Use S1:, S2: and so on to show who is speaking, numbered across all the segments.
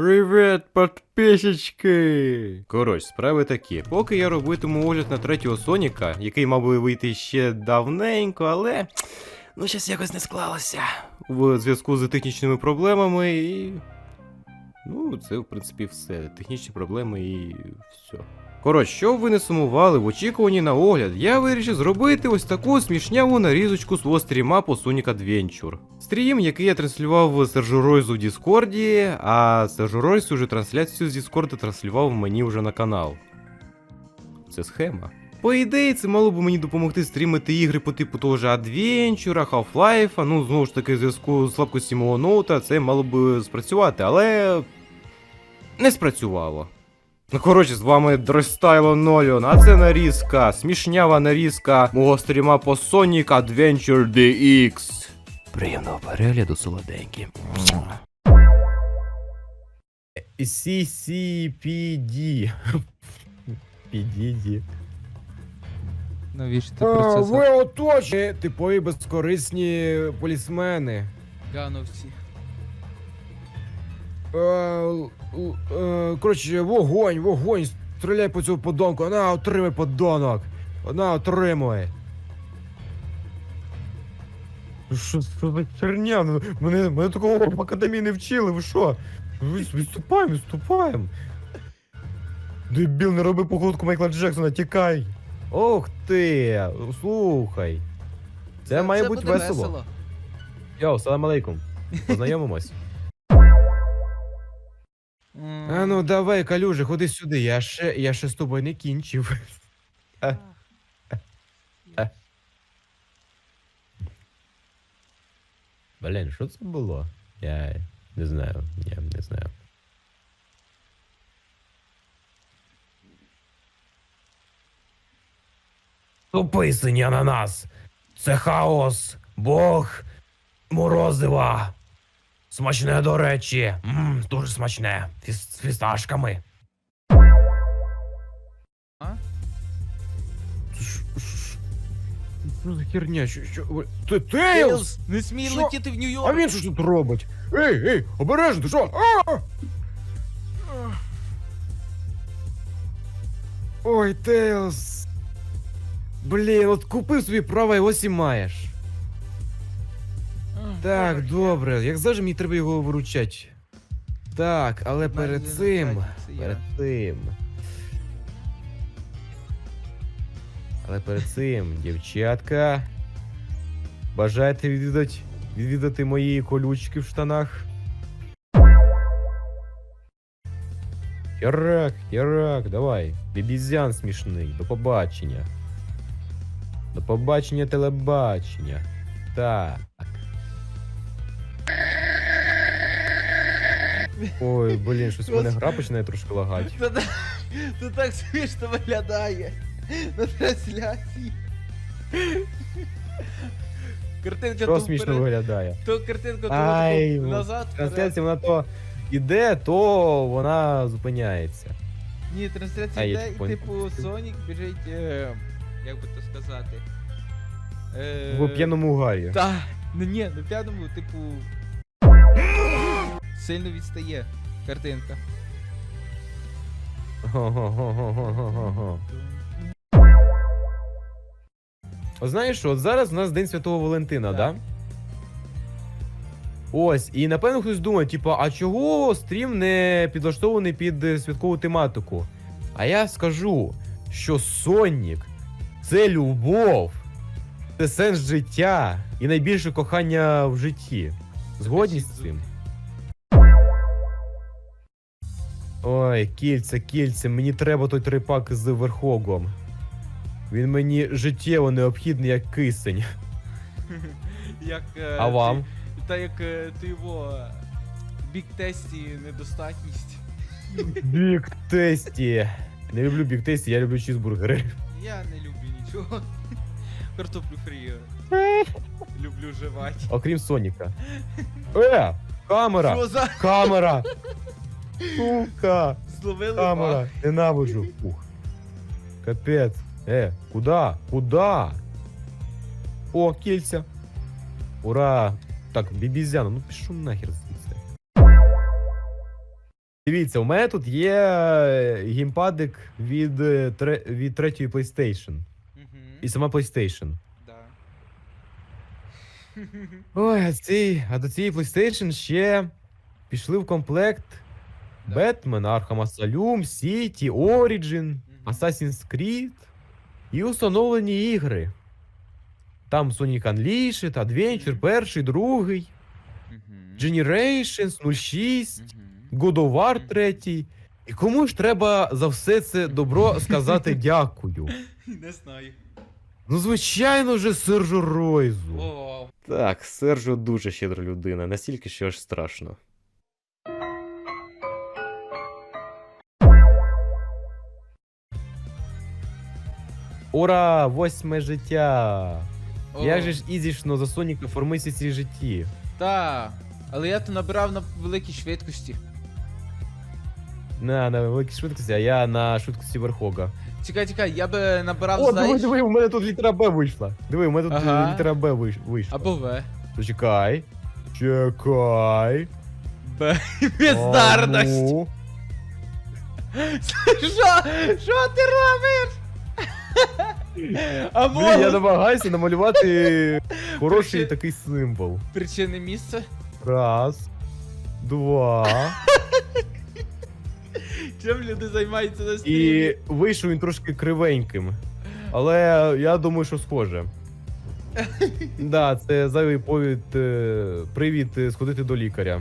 S1: Привіт, подписчики! Коротше, справи такі. Поки я робитиму огляд на третього Соніка, який мав би вийти ще давненько, але. Ну, щось якось не склалося. В зв'язку з технічними проблемами і. Ну, це, в принципі, все. Технічні проблеми і все. Коротше, щоб ви не сумували в очікуванні на огляд, я вирішив зробити ось таку смішняву нарізочку свого стріма по Sonic Adventure. Стрім, який я транслював Сержу Ройзу в Діскорді, а Сержу Ройз уже трансляцію з Діскорда транслював мені вже на канал. Це схема. По ідеї, це мало б мені допомогти стрімити ігри по типу того ж Adventure, Half-Life, ну знову ж таки, в зв'язку з слабкості мого ноута, це мало б спрацювати, але не спрацювало. Ну, коротше, з вами Дрестайло Ноліон, а це нарізка, смішнява нарізка мого стріма по Sonic Adventure DX. Приємного перегляду, солоденькі. CCPD. PDD.
S2: Навіщо ти
S3: А,
S2: про це
S3: ви оточі, типові безкорисні полісмени.
S2: загановці?
S3: Е, е, Коротше, вогонь, вогонь, стріляй по цьому подонку. На, отримай подонок. На, отримуй. Що, за херня? Ну, Мене, мене такого в академії не вчили, ви що? Відступаємо, відступаємо. Дебіл, не роби походку Майкла Джексона, тікай. Ох ти, слухай. Це, має бути
S2: буде
S3: весело. Йоу, салам алейкум. Познайомимось. А ну давай, калюже, ходи сюди. Я ще, я ще з тобою не кінчив. Блін, що це було? Я не знаю. Я не знаю. Тупий синій ананас. Це хаос. Бог морозива. Смачне, до речі. Мм, дуже смачне. Фіс- з фісташками.
S2: А?
S3: Це ж- ж- Що за херня? Що, що? ви- Ти Тейлз!
S2: Тейлз, не смій
S3: Що?
S2: летіти в
S3: А
S2: Нью-Йорк!
S3: він що ж тут робить? Ей, ей, обережно, ти що? А! Ой, Тейлз. Блін, от купив собі права і ось і маєш. Так, добре. Як завжди, мені треба його виручати. Так, але перед
S2: Мене
S3: цим. Перед цим. Але перед цим, дівчатка. Бажаєте відвідати, відвідати мої колючки в штанах? Херак, херак, давай. Бібізян смішний. До побачення. До побачення телебачення. Так. Ой, блін, щось у мене гра починає трошки лагати.
S2: Це так- Це так смішно виглядає на трансляції. Картинка
S3: Що
S2: то
S3: смішно
S2: вперед,
S3: виглядає?
S2: то картинка то
S3: Ай,
S2: таку
S3: ну,
S2: назад. вперед.
S3: Трансляція вона то іде, то вона зупиняється.
S2: Ні,
S3: А,
S2: трансляція
S3: я
S2: йде, і типу Сонік біжить, е, як би то сказати. Е,
S3: В п'яному гарі.
S2: Та, ну ні, на п'яному, типу. Сильно відстає картинка.
S3: Го-го-го-го-го-го-го. Знаєш що, от зараз у нас День Святого Валентина,
S2: Так.
S3: да? Ось, і напевно хтось думає, типу, а чого стрім не підлаштований під е, святкову тематику? А я скажу, що Сонік це любов, це сенс життя і найбільше кохання в житті. Згодні з цим? Ой, кільце, кільце, мені треба той трипак з верхогом. Він мені життєво необхідний як кисень.
S2: Як, е,
S3: А вам?
S2: ти- Та як е, ти його бік тесті недостатність.
S3: Бік тесті. Не люблю бік тесті, я люблю чізбургери.
S2: Я не люблю нічого. Картоплю фрі. Люблю жевати.
S3: Окрім Соніка. Е! Камера!
S2: Що за
S3: Камера! Сука!
S2: зловили
S3: Камера!
S2: баг?
S3: Ненавиджу. Ух. Капець. Е, куда? Куда? О, кільця. Ура! Так, бібізяна, ну пішов нахер звідси. Дивіться, у мене тут є е, геймпадик від, е, тре- від третьої PlayStation. І сама PlayStation.
S2: Да.
S3: Ой, а, ці, а до цієї PlayStation ще пішли в комплект Batman, Arkham Asylum, City, Origin, Assassin's Creed і установлені ігри. Там Sonic Unleashed, Adventure, перший, другий. Generations 06, God of War 3. І кому ж треба за все це добро сказати дякую?
S2: Не знаю.
S3: Ну, звичайно же, Сержу Ройзу.
S1: Так, Сержо дуже щедра людина, настільки що аж страшно.
S3: Ура! Восьме життя!
S2: о.
S3: Як же ж ізішно за Соніка формується ці житті?
S2: Та. Але я то набирав на великій швидкості.
S3: На, на великій швидкості, а я на швидкості Верхога.
S2: Чекай, чекай, я би набирав,
S3: О, диви,
S2: знаєш,
S3: диви, у мене тут літера Б вийшла. Диви, у мене тут
S2: Ага.
S3: е, літера Б вийш- вийшла.
S2: або В.
S3: Почекай. Чекай.
S2: Б. Бездарність. Що? Що ти робиш? А
S3: Блін, я намагаюся намалювати хороший
S2: Причи-
S3: такий символ.
S2: причини місце?
S3: Раз. Два.
S2: Чим люди займаються на
S3: І
S2: стрімі?
S3: вийшов він трошки кривеньким. Але я думаю, що схоже. Да, це зайвий повід, е, привід е, сходити до лікаря.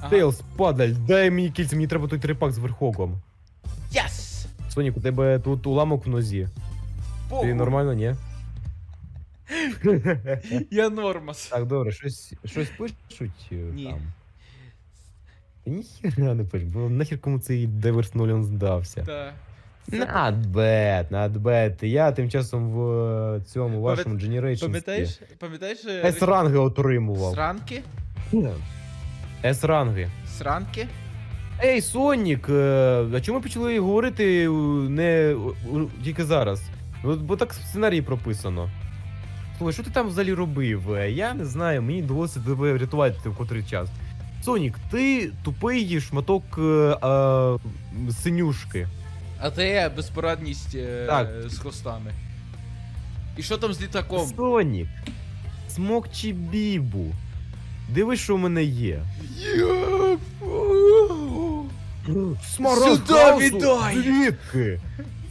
S2: Ага.
S3: Тейлз, падаль, дай мені кільця, мені треба той трипак з верхогом. Сонік, у тебе тут уламок в нозі.
S2: Похуй.
S3: Ти нормально, ні?
S2: Я нормас.
S3: Так, добре, щось, щось пишуть е,
S2: Ні.
S3: там. Та Ніхера не пишуть, бо нахер кому цей Деверс Нолін здався.
S2: Та.
S3: Not bad, not bad. Я тим часом в е, цьому вашому Generation.
S2: Пам'ятаєш? Пам'ятаєш? е,
S3: С-ранги отримував.
S2: Сранки?
S3: С-ранги.
S2: Сранки?
S3: Ей, Сонік, е, а чому ми почали говорити е, не тільки зараз? Бо так в сценарії прописано. Слухай, що ти там взагалі робив? Е, Я не знаю, мені довелося тебе врятувати в котрий час. Сонік, ти тупий шматок е, е, синюшки.
S2: А ти безпорадність е,
S3: Так.
S2: з хвостами. І що там з літаком?
S3: Сонік, смокчі бібу. Дивись, що в мене є.
S2: Сюди віддай!
S3: Звідки?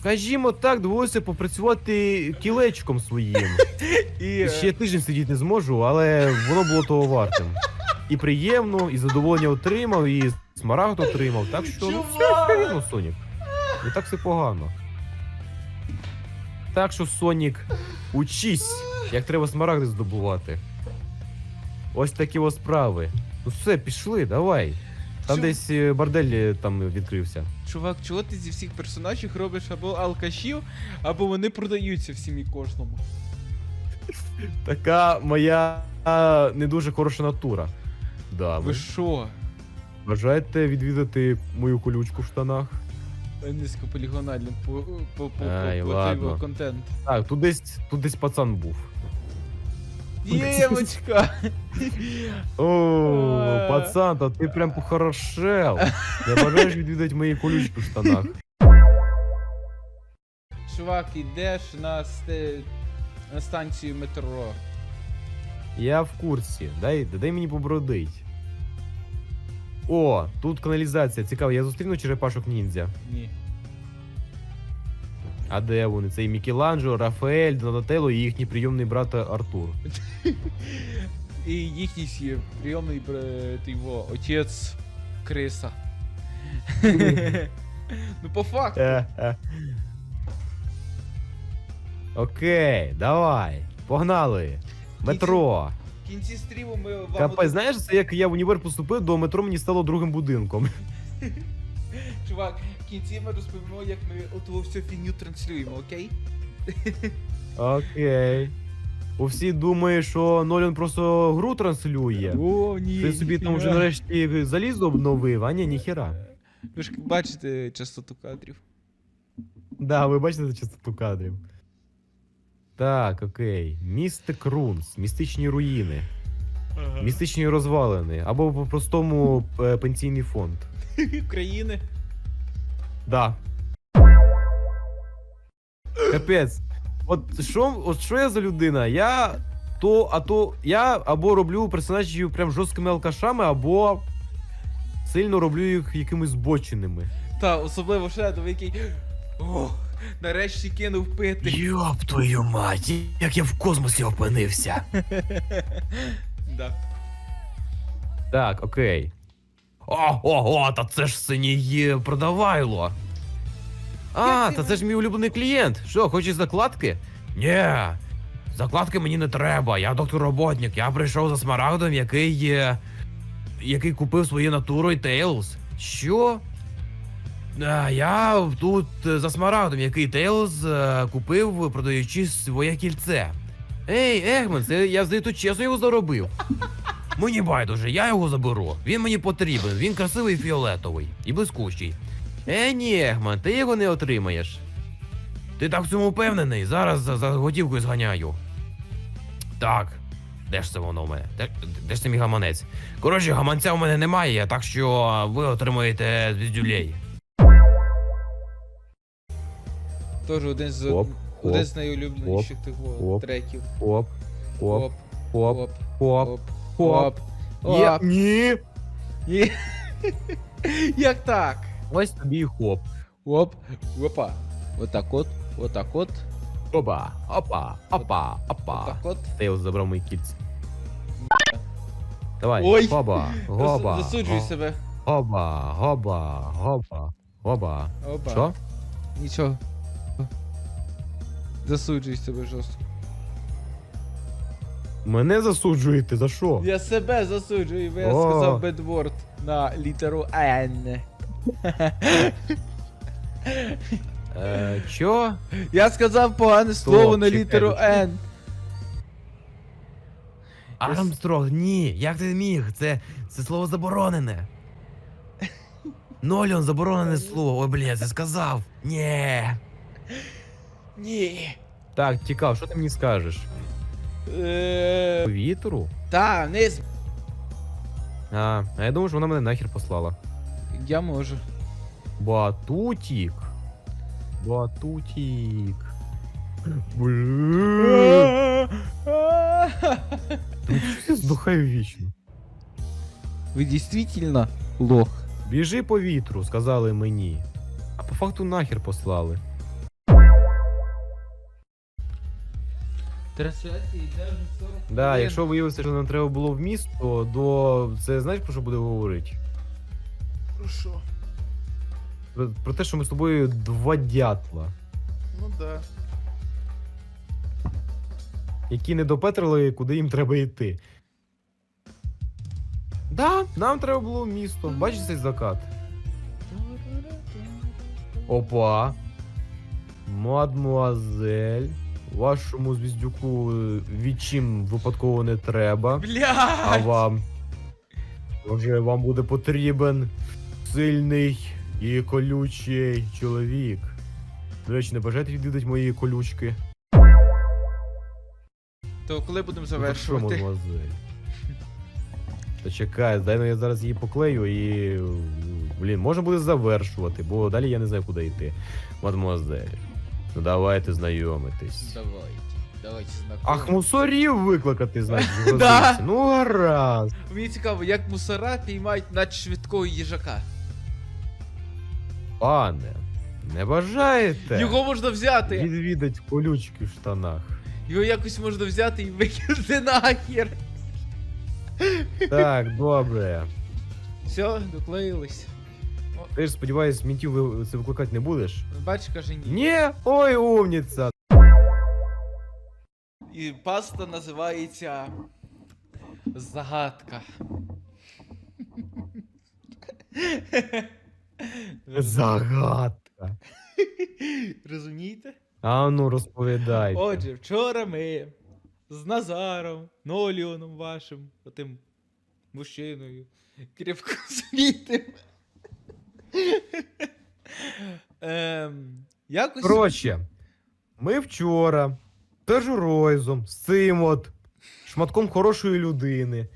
S3: Скажімо так, довелося попрацювати кілечком своїм.
S2: І,
S3: Ще тиждень сидіти не зможу, але воно було того вартим. І приємно, і задоволення отримав, і смарагд отримав. Так що ну, все
S2: Чувак!
S3: Сонік. Не так все погано. Так що, Сонік, учись, як треба смарагди здобувати. Ось такі ось справи. Ну все, пішли, давай. Там
S2: Чу-
S3: десь е, бордель е, там відкрився.
S2: Чувак, чого ти зі всіх персонажів робиш або алкашів, або вони продаються всім і кожному.
S3: Така моя а, не дуже хороша натура. Да,
S2: Ви
S3: ви
S2: що?
S3: бажаєте відвідати мою колючку в штанах?
S2: Низькополігональний по, по, по,
S3: Ай,
S2: по, по,
S3: ладно.
S2: по контент.
S3: Так, тут десь, тут десь пацан був.
S2: Євочка!
S3: О, пацан, та ти прям похорошел. Не бажаєш відвідати мої колючки в штанах.
S2: Чувак, ідеш на, сте... на станцію метро.
S3: Я в курсі. Дай, дай мені побродить. О, тут каналізація. Цікаво, я зустріну черепашок ніндзя.
S2: Ні.
S3: А де вони? Це і Мікеланджело, Рафаель, Донателло і їхній прийомний брат Артур.
S2: І їхній прийомний бра- ти його отець Криса. ну по факту.
S3: Окей, давай. Погнали. Метро.
S2: В кінці стріму ми вам
S3: Капець, знаєш, це як я в універ поступив, до метро мені стало другим будинком.
S2: Чувак, в кінці ми розповімо, як ми оту всю фігню транслюємо, окей?
S3: Окей. Бо всі думають, що Нолін просто гру транслює.
S2: О, ні.
S3: Ти собі там вже нарешті залізо обновив, а ні, ніхера.
S2: Ви ж бачите частоту кадрів.
S3: Да, ви бачите частоту кадрів. Так, окей. Містик Рунс, містичні руїни. Містичні розвалини, або по-простому е, пенсійний фонд.
S2: України.
S3: Да. Капець. От що, от що я за людина? Я то, а то я або роблю персонажів прям жорсткими алкашами, або сильно роблю їх якимись збоченими.
S2: Та, особливо Шедов, який. О, нарешті кинув пити.
S3: Йоп твою мать, як я в космосі опинився.
S2: Да.
S3: Так, окей. О, о, о, та це ж синій продавайло. А, та це ж мій улюблений клієнт. Що, хочеш закладки? Ні. Закладки мені не треба. Я доктор роботник. Я прийшов за смарагдом, який є. який купив свою натуру і Тейлз. Що? А, я тут е, за смарагдом, який Тейлз е, купив, продаючи своє кільце. Ей, Егман, це я здається чесно його заробив. Мені байдуже, я його заберу. Він мені потрібен, він красивий фіолетовий і блискучий. Е, ні, Егман, ти його не отримаєш. Ти так в цьому впевнений? Зараз за, за готівкою зганяю. Так. Де ж це воно в мене? Де, де ж це мій гаманець? Коротше, гаманця в мене немає, так що ви отримаєте звіздюлей.
S2: Теж один з
S3: Оп,
S2: один
S3: оп,
S2: з найулюбленіших тих во,
S3: оп,
S2: треків.
S3: Оп, оп,
S2: Оп,
S3: оп,
S2: оп,
S3: оп.
S2: оп, оп.
S3: Є,
S2: Оп.
S3: ні.
S2: Ні. Як так?
S3: Ось тобі і хоп.
S2: Оп, опа. Отак от, отак от,
S3: Опа, опа, опа, опа.
S2: отак от.
S3: Тейлз забрав мої кільці. Давай,
S2: Ой.
S3: гоба, гоба.
S2: Зас- Засуджуй
S3: го-
S2: себе.
S3: Гоба, гоба, гоба, гоба.
S2: Опа.
S3: Що?
S2: Нічого. Засуджуй себе жорстко.
S3: Мене засуджуєте за що?
S2: Я себе засуджую, бо я
S3: О.
S2: сказав бедворд на літеру Н.
S3: Е, чо?
S2: Я сказав погане слово на
S3: чекай,
S2: літеру. Н.
S3: Армстронг, ні, як ти міг? Це, це слово заборонене. Ноліон заборонене слово. Ой, блін, я це сказав. Ні.
S2: Ні.
S3: Так, тікав, що ти мені скажеш?
S2: Е,
S3: Вітру?
S2: Та, вниз.
S3: А, а я думав, що вона мене нахер послала.
S2: Я можу.
S3: Батутік. Батутік. Блін. Я здухаю вічно.
S2: Ви дійсно лох.
S3: Біжи по вітру, сказали мені. А по факту нахер послали.
S2: Трансляція йде вже 40
S3: Да, якщо виявиться, що нам треба було в місто, то це знаєш про що буде говорити?
S2: Про що?
S3: Про, про те, що ми з тобою два дятла,
S2: Ну да.
S3: які не допетрили, куди їм треба йти. Да, нам треба було в місто. Бачиш цей закат? Опа. Мадмуазель. Вашому звіздюку е, відчим випадково не треба. А вам. Може, вам буде потрібен сильний і колючий чоловік. До речі, не бажаєте відвідати мої колючки?
S2: То коли будемо
S3: Ну, так що,
S2: завершувати?
S3: Та чекай, дай ну я зараз її поклею і. Блін, можна буде завершувати, бо далі я не знаю, куди йти. Мадмуазель. Ну давайте знайомитись.
S2: Давайте. Давайте знакомі.
S3: Ах, мусорів викликати, значить,
S2: Да.
S3: Ну гаразд.
S2: Мені цікаво, як мусора піймають надшвидкого їжака.
S3: Пане, не бажаєте
S2: Його можна взяти.
S3: відвідать колючки в штанах?
S2: Його якось можна взяти і викинути нахер.
S3: Так, добре.
S2: Все, доклеїлись.
S3: Ти ж сподіваюсь, мінтів ви це викликати не будеш?
S2: Бач, каже ні.
S3: Ні, ой, умніця.
S2: І паста називається Загадка.
S3: Загадка.
S2: Розумієте?
S3: А ну розповідайте.
S2: Отже, вчора ми з Назаром, Ноліоном вашим, отим мужчиною, крепко світим. ем, якось.
S3: Коротше, ми вчора теж Ройзом з цим от шматком хорошої людини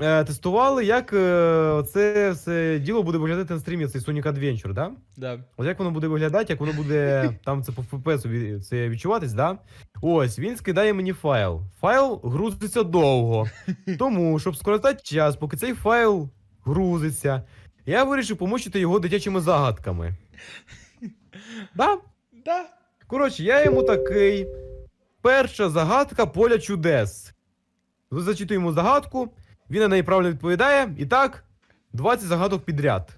S3: е, тестували, як е, це все діло буде виглядати на стрімі, цей Sonic Adventure, да?
S2: Да.
S3: От як воно буде виглядати, як воно буде там це по FPS це відчуватись, да? Ось, він скидає мені файл. Файл грузиться довго. Тому, щоб скоротати час, поки цей файл грузиться, я вирішив помучити його дитячими загадками. Да?
S2: Да.
S3: Коротше, я йому такий. Перша загадка поля чудес. Зачитую йому загадку, він на неї правильно відповідає. І так, 20 загадок підряд.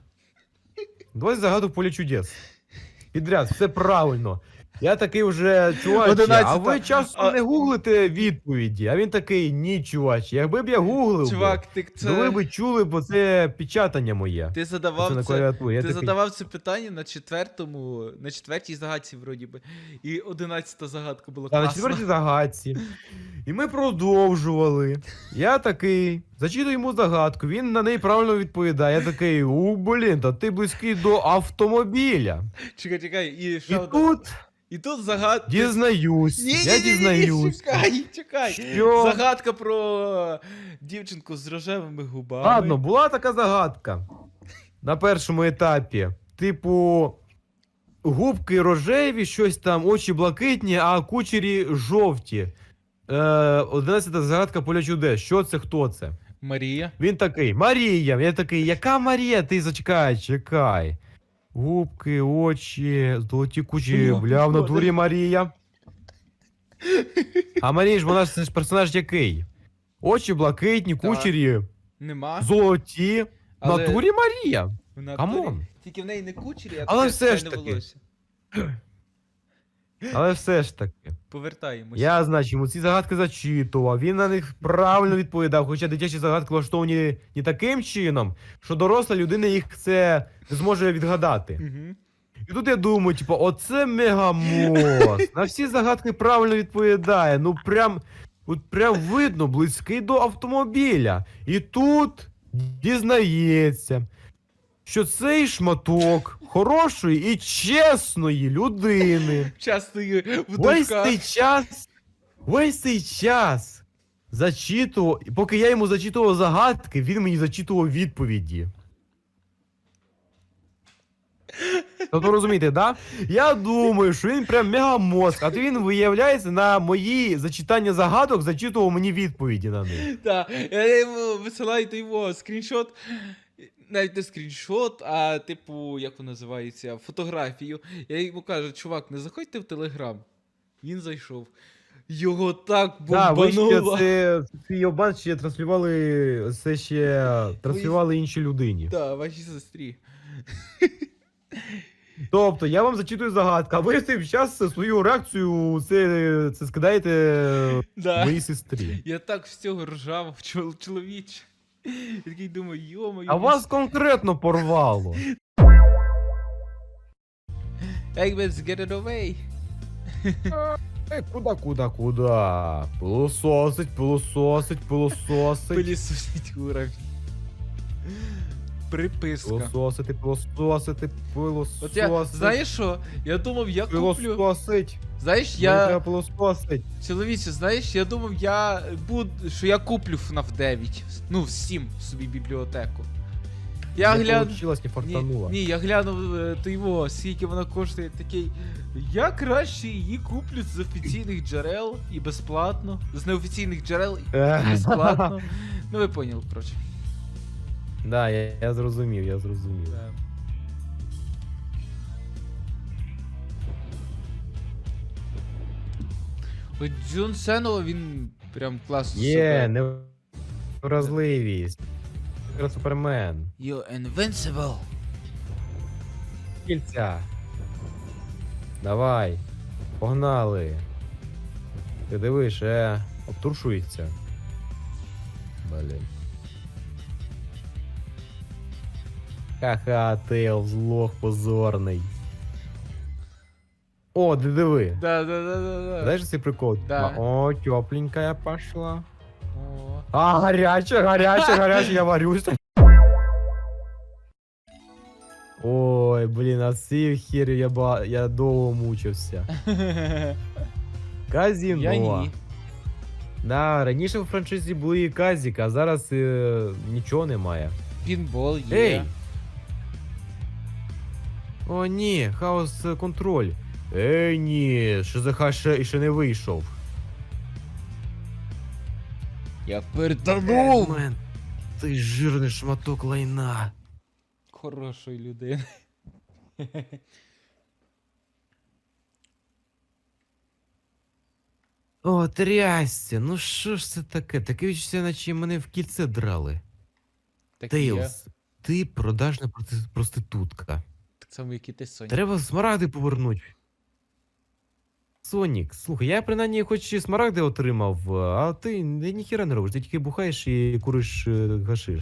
S3: 20 загадок поля чудес. Підряд, все правильно. Я такий вже, чуваче, а
S2: 11-та.
S3: ви часто не гуглите відповіді. А він такий, ні, чуваче, якби б я гуглив,
S2: Чувак, ти
S3: би, то ви б чули, бо це печатання моє.
S2: Ти задавав
S3: на
S2: це. Ти
S3: такий,
S2: задавав це питання на четвертому, на четвертій загадці, вроді би. І одинадцята загадка була
S3: Та на четвертій загадці. І ми продовжували. Я такий, зачитую йому загадку, він на неї правильно відповідає. Я такий, у, блін, та ти близький до автомобіля.
S2: Чекай, чекай, і
S3: І
S2: що одна-
S3: тут
S2: І тут загадка.
S3: дізнаюсь,
S2: Ні, ні,
S3: я
S2: ні, ні,
S3: дізнаюсь.
S2: Чекай, чекай.
S3: Що?
S2: Загадка про дівчинку з рожевими губами.
S3: Ладно, була така загадка на першому етапі. Типу, губки рожеві, щось там, очі блакитні, а кучері жовті. Е, Одинадцята загадка поля чудес. Що це, хто це?
S2: Марія.
S3: Він такий, Марія. Я такий, яка Марія? Ти зачекай, чекай. Губки, очі, золоті кучі, бля, в натурі Марія. А Марія ж вона ж це ж персонаж який? Очі блакитні, кучері,
S2: Нема.
S3: золоті. В
S2: Але-
S3: натурі Марія.
S2: В натурі.
S3: Камон.
S2: Тільки в неї не кучері, а
S3: Але
S2: таке
S3: все ж таки.
S2: волосся.
S3: Але все ж таки.
S2: Повертаємось.
S3: Я, значить, йому ці загадки зачитував, він на них правильно відповідав, хоча дитячі загадки влаштовані не таким чином, що доросла людина їх це не зможе відгадати.
S2: Угу.
S3: І тут я думаю, типу, оце мегамоз. На всі загадки правильно відповідає. Ну прям, от прям видно, близький до автомобіля. І тут дізнається, що цей шматок хорошої і чесної людини.
S2: Часто в
S3: Весь
S2: дужках.
S3: цей час, весь цей час зачитував, поки я йому зачитував загадки, він мені зачитував відповіді. Тобто розумієте, да? Я думаю, що він прям мегамозг, а то він виявляється на мої зачитання загадок, зачитував мені відповіді на них.
S2: Так, я йому висилаю той його скріншот. Навіть не скріншот, а типу, як воно називається, фотографію. Я йому кажу, чувак, не заходьте в Телеграм. Він зайшов. Його так
S3: Да, ви ще
S2: бомбануло.
S3: це свій обман ще транслювали, це ще транслювали іншій людині.
S2: Так, вашій сестрі.
S3: Тобто, я вам зачитую загадку, а ви в цей час свою реакцію це, це скидаєте
S2: Да.
S3: моїй сестрі.
S2: Я так з цього ржав, чол- чоловіче. Я такий думаю, йо-моє.
S3: А вас конкретно порвало.
S2: Let's get it away.
S3: Ей, куда, куда, куда? Пилососить, пилососить, пилососить.
S2: Пилісосить уровень. Приписка.
S3: Пилососити, пилососити, пилососити.
S2: От я, знаєш що? Я думав, я куплю.
S3: Пилососить.
S2: Знаєш,
S3: Я...
S2: я.
S3: Треба пилососить.
S2: Чоловіче, знаєш, я думав, я буду, що я куплю FNAF 9. Ну, в Steam собі бібліотеку. Я
S3: не
S2: гляну.
S3: получилось, не
S2: Ні,
S3: фартануло.
S2: ні, я глянув е, то його, скільки вона коштує, такий. Я краще її куплю з офіційних джерел і безплатно. З неофіційних джерел і
S3: Ех.
S2: безплатно. Ну ви поняли, коротше.
S3: Да, я, я зрозумів, я зрозумів.
S2: Да. От Джон Сенова, він прям класно
S3: Є, невразливість. Супермен.
S2: You're invincible.
S3: Кільця. Давай. Погнали. Ти дивиш, е, обтрушується. Блін. Ха-ха, Тейлз, лох позорний. О, ти диви.
S2: Да, да, да, да, да.
S3: Знаєш цей прикол?
S2: Да.
S3: О, тепленькая пошла.
S2: О.
S3: А, гаряче, гаряче, гаряче, я варюсь. Ой, блін, а цей хер я, ба... я довго мучився. Казіно.
S2: Я ні.
S3: Да, раніше в франшизі були і Казік, а зараз е, нічого немає.
S2: Пінбол є.
S3: Ей! О, ні, хаос е, контроль. Ей, ні, ШЗХ ще, ще не вийшов.
S2: Я перетонув!
S3: Мен, ти жирний шматок лайна.
S2: Хорошої людини.
S3: О, трясся, ну що ж це таке? Таке відчуття, наче мене в кільце драли.
S2: Так і я.
S3: Тейлз, ти продажна проститутка.
S2: Так само, як і ти, Соня.
S3: Треба смарагди повернуть. Сонік, слухай, я принаймні хоч і смарагди отримав, а ти ніхіра не робиш, ти тільки бухаєш і куриш е, гашиш.